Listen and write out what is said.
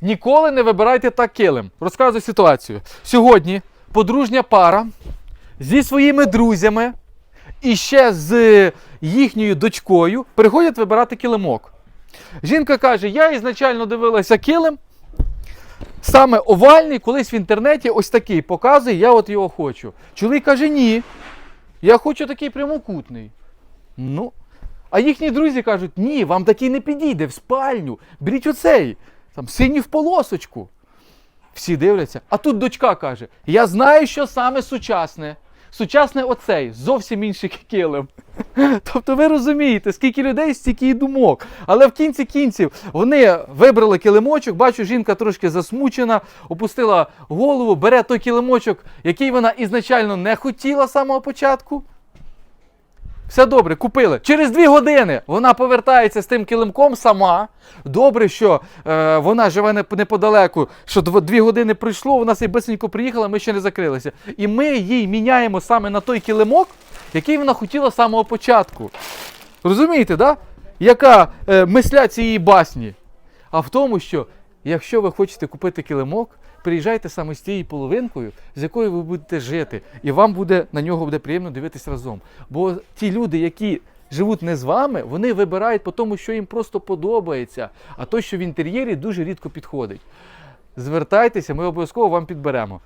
Ніколи не вибирайте так килим. Розказую ситуацію. Сьогодні подружня пара зі своїми друзями і ще з їхньою дочкою приходять вибирати килимок. Жінка каже: я ізначально дивилася килим. Саме овальний, колись в інтернеті ось такий показує, я от його хочу. Чоловік каже, ні. Я хочу такий прямокутний. Ну. А їхні друзі кажуть, ні, вам такий не підійде в спальню. Беріть оцей, там синій в полосочку. Всі дивляться. А тут дочка каже: Я знаю, що саме сучасне. Сучасне оцей, зовсім інший килим. Тобто ви розумієте, скільки людей, стільки і думок. Але в кінці кінців вони вибрали килимочок, бачу, жінка трошки засмучена, опустила голову, бере той килимочок, який вона ізначально не хотіла з самого початку. Все добре, купили. Через дві години вона повертається з тим килимком сама. Добре, що е, вона живе неподалеку, що дв- дві години пройшло, вона собі бисенько приїхала, ми ще не закрилися. І ми їй міняємо саме на той килимок, який вона хотіла з самого початку. Розумієте, да? яка е, мисля цієї басні? А в тому, що якщо ви хочете купити килимок, приїжджайте саме з тією половинкою, з якою ви будете жити, і вам буде на нього буде приємно дивитись разом. Бо ті люди, які живуть не з вами, вони вибирають по тому, що їм просто подобається, а то, що в інтер'єрі дуже рідко підходить. Звертайтеся, ми обов'язково вам підберемо.